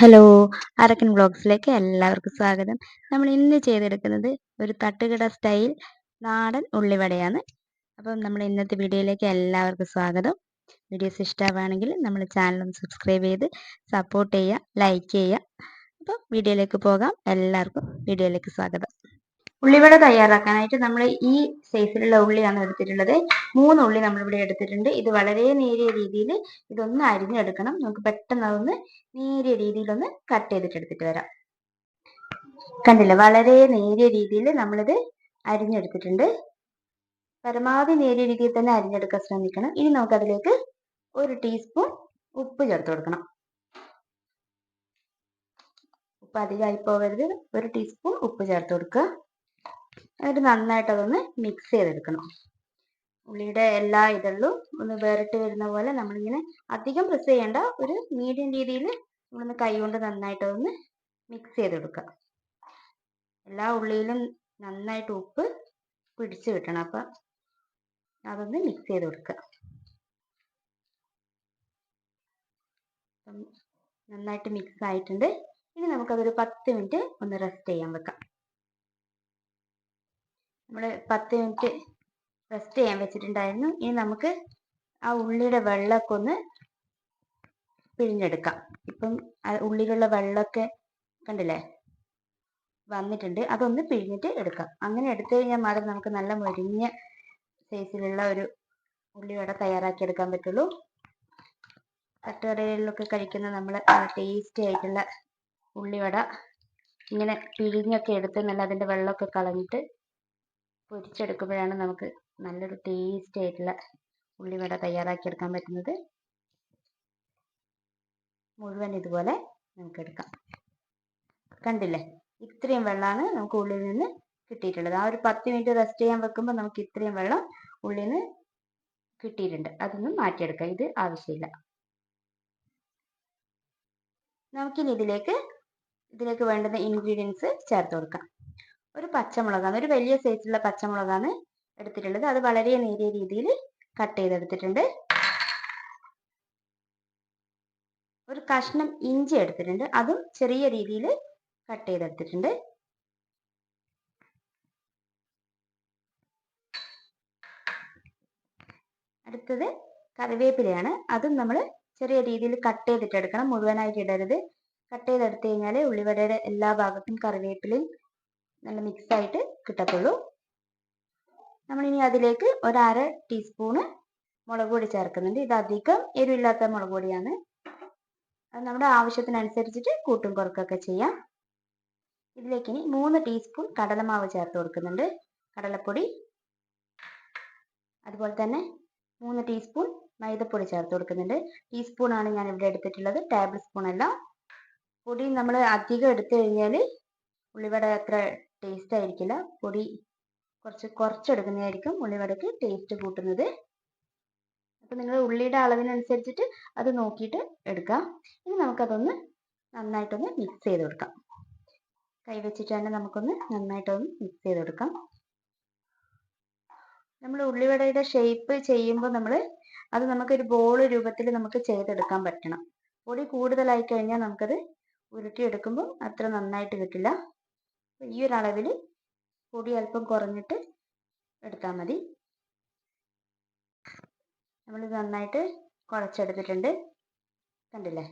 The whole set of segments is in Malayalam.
ഹലോ അരക്കൻ ബ്ലോഗ്സിലേക്ക് എല്ലാവർക്കും സ്വാഗതം. നമ്മൾ ഇന്ന് ചെയ്തെടുക്കുന്നത് ഒരു തട്ടുകട സ്റ്റൈൽ നാടൻ ഉള്ളിവടയാണ്. അപ്പം നമ്മൾ ഇന്നത്തെ വീഡിയോയിലേക്ക് എല്ലാവർക്കും സ്വാഗതം. വീഡിയോസ് ഇഷ്ടമാണെങ്കിൽ നമ്മൾ ചാനൽ സബ്സ്ക്രൈബ് ചെയ്ത് സപ്പോർട്ട് ചെയ്യുക ലൈക്ക് ചെയ്യുക. അപ്പം വീഡിയോയിലേക്ക് പോകാം. എല്ലാവർക്കും വീഡിയോയിലേക്ക് സ്വാഗതം. ഉള്ളിവട തയ്യാറാക്കാനായിട്ട് നമ്മൾ ഈ സൈസിലുള്ള ഉള്ളിയാണ് എടുത്തിട്ടുള്ളത്. മൂന്ന് ഉള്ളി നമ്മളിവിടെ എടുത്തിട്ടുണ്ട്. ഇത് വളരെ നേരിയ രീതിയിൽ ഇതൊന്ന് അരിഞ്ഞെടുക്കണം. നമുക്ക് പെട്ടെന്ന് അതൊന്ന് നേരിയ രീതിയിലൊന്ന് കട്ട് ചെയ്തിട്ട് എടുത്തിട്ട് വരാം. കണ്ടില്ല? വളരെ നേരിയ രീതിയിൽ നമ്മളിത് അരിഞ്ഞെടുത്തിട്ടുണ്ട്. പരമാവധി നേരിയ രീതിയിൽ തന്നെ അരിഞ്ഞെടുക്കാൻ ശ്രമിക്കണം. ഇനി നമുക്ക് അതിലേക്ക് ഒരു ടീസ്പൂൺ ഉപ്പ് ചേർത്ത് കൊടുക്കണം. ഉപ്പ് അധികമായി പോകരുത് ഒരു ടീസ്പൂൺ ഉപ്പ് ചേർത്ത് കൊടുക്കുക. എന്നിട്ട് നന്നായിട്ട് അതൊന്ന് മിക്സ് ചെയ്തെടുക്കണം. ഉള്ളിയുടെ എല്ലാ ഇതളും ഒന്ന് വേറിട്ട് വരുന്ന പോലെ നമ്മളിങ്ങനെ അധികം പ്രസ് ചെയ്യേണ്ട ഒരു മീഡിയം രീതിയിൽ നമ്മളൊന്ന് കൈ കൊണ്ട് നന്നായിട്ട് അതൊന്ന് മിക്സ് ചെയ്തെടുക്കുക. എല്ലാ ഉള്ളിയിലും നന്നായിട്ട് ഉപ്പ് പിടിച്ച് കിട്ടണം. അപ്പം അതൊന്ന് മിക്സ് ചെയ്ത് കൊടുക്കുക നന്നായിട്ട് മിക്സ് ആയിട്ടുണ്ട്. ഇനി നമുക്കതൊരു പത്ത് മിനിറ്റ് ഒന്ന് റെസ്റ്റ് ചെയ്യാൻ വെക്കാം. നമ്മൾ പത്ത് മിനിറ്റ് റെസ്റ്റ് ചെയ്യാൻ വെച്ചിട്ടുണ്ടായിരുന്നു. ഇനി നമുക്ക് ആ ഉള്ളിയുടെ വെള്ളമൊക്കെ ഒന്ന് പിഴിഞ്ഞെടുക്കാം. ഇപ്പം ഉള്ളിലുള്ള വെള്ളമൊക്കെ കണ്ടില്ലേ? വന്നിട്ടുണ്ട്. അതൊന്ന് പിഴിഞ്ഞിട്ട് എടുക്കാം. അങ്ങനെ എടുത്തു കഴിഞ്ഞാൽ മാത്രം നമുക്ക് നല്ല മൊരിഞ്ഞ സൈസിലുള്ള ഒരു ഉള്ളിവട തയ്യാറാക്കി എടുക്കാൻ പറ്റുള്ളൂ. തട്ടുകടകളിലൊക്കെ കഴിക്കുന്ന നമ്മൾ ടേസ്റ്റി ആയിട്ടുള്ള ഉള്ളിവട ഇങ്ങനെ പിഴിഞ്ഞൊക്കെ എടുത്ത് നല്ല അതിന്റെ വെള്ളമൊക്കെ കളഞ്ഞിട്ട് പൊരിച്ചെടുക്കുമ്പോഴാണ് നമുക്ക് നല്ലൊരു ടേസ്റ്റി ആയിട്ടുള്ള ഉള്ളിവട തയ്യാറാക്കിയെടുക്കാൻ പറ്റുന്നത്. മുഴുവൻ ഇതുപോലെ നമുക്ക് എടുക്കാം കണ്ടില്ലേ? ഇത്രയും വെള്ളമാണ് നമുക്ക് ഉള്ളിൽ നിന്ന് കിട്ടിയിട്ടുള്ളത്. ആ ഒരു പത്ത് മിനിറ്റ് റെസ്റ്റ് ചെയ്യാൻ വെക്കുമ്പോൾ നമുക്ക് ഇത്രയും വെള്ളം ഉള്ളിൽ നിന്ന് കിട്ടിയിട്ടുണ്ട്. അതൊന്നും മാറ്റിയെടുക്കാം. ഇത് ആവശ്യമില്ല. നമുക്കിനി ഇതിലേക്ക് ഇതിലേക്ക് വേണ്ടുന്ന ഇൻഗ്രീഡിയൻസ് ചേർത്ത് കൊടുക്കാം. ഒരു പച്ചമുളകാണ് ഒരു വലിയ സൈസിലുള്ള പച്ചമുളകാണ് എടുത്തിട്ടുള്ളത്. അത് വളരെ നേരിയ രീതിയിൽ കട്ട് ചെയ്തെടുത്തിട്ടുണ്ട്. ഒരു കഷ്ണം ഇഞ്ചി എടുത്തിട്ടുണ്ട്. അതും ചെറിയ രീതിയിൽ കട്ട് ചെയ്തെടുത്തിട്ടുണ്ട്. അടുത്തത് കറിവേപ്പിലയാണ്. അതും നമ്മൾ ചെറിയ രീതിയിൽ കട്ട് ചെയ്തിട്ട് എടുക്കണം മുഴുവനായിട്ട് ഇടരുത്. കട്ട് ചെയ്തെടുത്തു കഴിഞ്ഞാൽ ഉള്ളിവടയുടെ എല്ലാ ഭാഗത്തും കറിവേപ്പിലയും നല്ല മിക്സ് ആയിട്ട് കിട്ടത്തുള്ളൂ. നമ്മളിനി അതിലേക്ക് ഒരു അര ടീസ്പൂണ് മുളക് പൊടി ചേർക്കുന്നുണ്ട്. ഇത് അധികം എരിവില്ലാത്ത മുളക് പൊടിയാണ്. അത് നമ്മുടെ ആവശ്യത്തിനനുസരിച്ചിട്ട് കൂട്ടും കുറക്കൊക്കെ ചെയ്യാം. ഇതിലേക്ക് ഇനി മൂന്ന് ടീസ്പൂൺ കടലമാവ് ചേർത്ത് കൊടുക്കുന്നുണ്ട്. കടലപ്പൊടി. അതുപോലെ തന്നെ മൂന്ന് ടീസ്പൂൺ മൈദപ്പൊടി ചേർത്ത് കൊടുക്കുന്നുണ്ട്. ടീസ്പൂൺ ആണ് ഞാൻ ഇവിടെ എടുത്തിട്ടുള്ളത്. ടേബിൾ സ്പൂൺ അല്ല. പൊടി നമ്മൾ അധികം എടുത്തു കഴിഞ്ഞാൽ ഉള്ളിവട അത്ര ടേസ്റ്റ് ആയിരിക്കില്ല. പൊടി കുറച്ച് കുറച്ചെടുക്കുന്നതായിരിക്കും ഉള്ളിവടക്ക് ടേസ്റ്റ് കൂട്ടുന്നത്. അപ്പം നിങ്ങൾ ഉള്ളിയുടെ അളവിനനുസരിച്ചിട്ട് അത് നോക്കിയിട്ട് എടുക്കാം. ഇനി നമുക്കതൊന്ന് നന്നായിട്ടൊന്ന് മിക്സ് ചെയ്ത് കൊടുക്കാം. കൈ വെച്ചിട്ട് തന്നെ നമുക്കൊന്ന് നന്നായിട്ടൊന്ന് മിക്സ് ചെയ്ത് കൊടുക്കാം. നമ്മൾ ഉള്ളിവടയുടെ ഷേപ്പ് ചെയ്യുമ്പോൾ നമ്മൾ അത് നമുക്കൊരു ബോൾ രൂപത്തിൽ നമുക്ക് ചെയ്തെടുക്കാൻ പറ്റണം. പൊടി കൂടുതലായി കഴിഞ്ഞാൽ നമുക്കത് ഉരുട്ടിയെടുക്കുമ്പോൾ അത്ര നന്നായിട്ട് കിട്ടില്ല. ഈ ഒരു അളവിൽ പൊടി അല്പം കുറഞ്ഞിട്ട് എടുത്താൽ മതി. നമ്മൾ നന്നായിട്ട് കുഴച്ചെടുത്തിട്ടുണ്ട്. കണ്ടില്ലേ?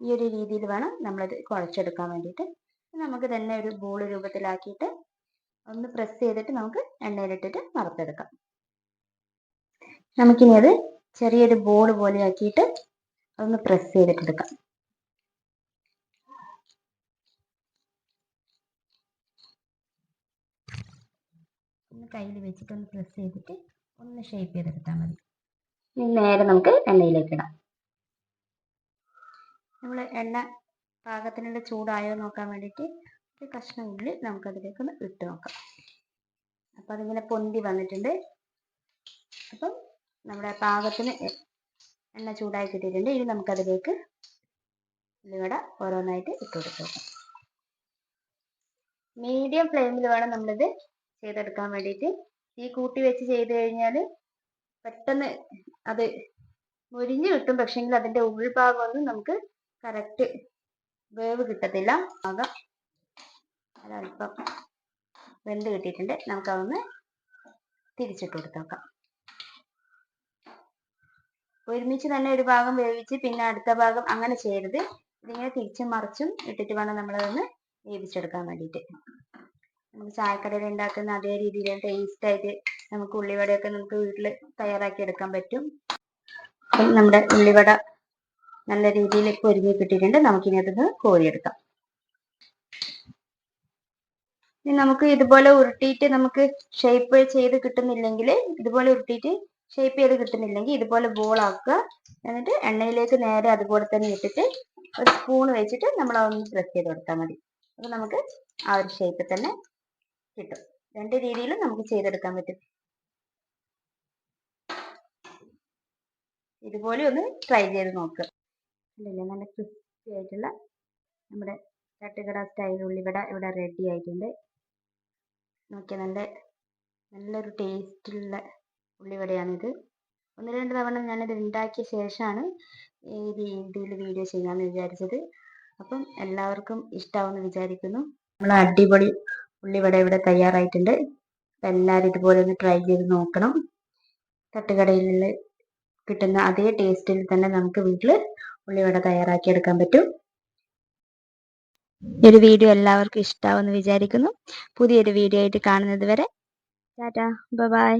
ഈ ഒരു രീതിയിൽ വേണം നമ്മളത് കുഴച്ചെടുക്കാൻ വേണ്ടിയിട്ട്. നമുക്ക് തന്നെ ഒരു ബോൾ രൂപത്തിലാക്കിയിട്ട് ഒന്ന് പ്രസ് ചെയ്തിട്ട് നമുക്ക് എണ്ണയിലിട്ടിട്ട് വറുത്തെടുക്കാം. നമുക്കിനി അത് ചെറിയൊരു ബോൾ പോലെ ആക്കിയിട്ട് ഒന്ന് പ്രസ് ചെയ്തിട്ടെടുക്കാം ഒന്ന് കയ്യിൽ വെച്ചിട്ട് ഒന്ന് പ്രസ് ചെയ്തിട്ട് ഒന്ന് ഷേപ്പ് ചെയ്തെടുത്താൽ മതി. നേരെ നമുക്ക് എണ്ണയിലേക്ക് ഇടാം. നമ്മൾ എണ്ണ പാകത്തിനുള്ള ചൂടായോ നോക്കാൻ വേണ്ടിയിട്ട് ഒരു കഷ്ണം ഉള്ളി നമുക്കതിലേക്ക് ഒന്ന് ഇട്ട് നോക്കാം. അപ്പം അതിങ്ങനെ പൊന്തി വന്നിട്ടുണ്ട്. അപ്പം നമ്മുടെ പാകത്തിന് എണ്ണ ചൂടായി കിട്ടിയിട്ടുണ്ട്. ഇനി നമുക്കതിലേക്ക് ഉള്ളിവട ഓരോന്നായിട്ട് ഇട്ട് കൊടുക്കാം. മീഡിയം ഫ്ലെയിമിൽ വേണം നമ്മളിത് ചെയ്തെടുക്കാൻ വേണ്ടിയിട്ട് തീ കൂട്ടി വെച്ച് ചെയ്ത് കഴിഞ്ഞാൽ പെട്ടെന്ന് അത് മുരിഞ്ഞ് കിട്ടും. പക്ഷെങ്കിൽ അതിന്റെ ഉൾഭാഗമൊന്നും നമുക്ക് കറക്റ്റ് വേവ് കിട്ടത്തില്ല. ആകാം അതല്പം വെന്ത് കിട്ടിയിട്ടുണ്ട്. നമുക്കതൊന്ന് തിരിച്ചിട്ട് കൊടുത്തേക്കാം ഒരുമിച്ച് തന്നെ ഒരു ഭാഗം വേവിച്ച് പിന്നെ അടുത്ത ഭാഗം അങ്ങനെ ചെയ്യരുത്. ഇതിങ്ങനെ തിരിച്ചും മറിച്ചും ഇട്ടിട്ട് വേണം നമ്മളതൊന്ന് വേവിച്ചെടുക്കാൻ വേണ്ടിയിട്ട് നമുക്ക് ചായക്കടയിൽ ഉണ്ടാക്കുന്ന അതേ രീതിയിൽ ടേസ്റ്റ് ആയിട്ട് നമുക്ക് ഉള്ളിവടയൊക്കെ നമുക്ക് വീട്ടിൽ തയ്യാറാക്കി എടുക്കാൻ പറ്റും. അപ്പം നമ്മുടെ ഉള്ളിവട നല്ല രീതിയിൽ ഒരുങ്ങി കിട്ടിയിട്ടുണ്ട് നമുക്കിനി അതൊന്ന് കോരിയെടുക്കാം. ഇനി നമുക്ക് ഇതുപോലെ ഉരുട്ടിയിട്ട് നമുക്ക് ഷേപ്പ് ചെയ്ത് കിട്ടുന്നില്ലെങ്കിൽ ഇതുപോലെ ഉരുട്ടിയിട്ട് ഷേപ്പ് ചെയ്ത് കിട്ടുന്നില്ലെങ്കിൽ ഇതുപോലെ ബോൾ ആക്കുക. എന്നിട്ട് എണ്ണയിലേക്ക് നേരെ അതുപോലെ തന്നെ ഇട്ടിട്ട് ഒരു സ്പൂൺ വെച്ചിട്ട് നമ്മൾ അതൊന്ന് പ്രസ് ചെയ്ത് കൊടുത്താൽ മതി. അപ്പോൾ നമുക്ക് ആ ഒരു ഷേപ്പിൽ തന്നെ കിട്ടും. രണ്ട് രീതിയിലും നമുക്ക് ചെയ്തെടുക്കാൻ പറ്റും. ഇതുപോലെ ഒന്ന് ട്രൈ ചെയ്ത് നോക്ക്. നല്ല ക്രിസ്പി ആയിട്ടുള്ള നമ്മുടെ തട്ടുകട സ്റ്റൈൽ ഉള്ളിവട ഇവിടെ റെഡി ആയിട്ടുണ്ട്. നോക്കിയാൽ നല്ല നല്ലൊരു ടേസ്റ്റുള്ള ഉള്ളിവടയാണിത് ഒന്ന് രണ്ട് തവണ ഞാനിത് ഉണ്ടാക്കിയ ശേഷമാണ് ഈ രീതിയിൽ വീഡിയോ ചെയ്യാമെന്ന് വിചാരിച്ചത്. അപ്പം എല്ലാവർക്കും ഇഷ്ടമാവുമെന്ന് വിചാരിക്കുന്നു. നമ്മൾ അടിപൊളി ഉള്ളിവട ഇവിടെ തയ്യാറായിട്ടുണ്ട്. അപ്പം എല്ലാവരും ഇതുപോലെ ഒന്ന് ട്രൈ ചെയ്ത് നോക്കണം. തട്ടുകടയിൽ കിട്ടുന്ന അതേ ടേസ്റ്റിൽ തന്നെ നമുക്ക് വീട്ടിൽ ഉള്ളിവട തയ്യാറാക്കി എടുക്കാൻ പറ്റും. ഈ ഒരു വീഡിയോ എല്ലാവർക്കും ഇഷ്ടാവുമെന്ന് വിചാരിക്കുന്നു. പുതിയൊരു വീഡിയോ ആയിട്ട് കാണുന്നത് വരെ ടാറ്റാ ബൈ.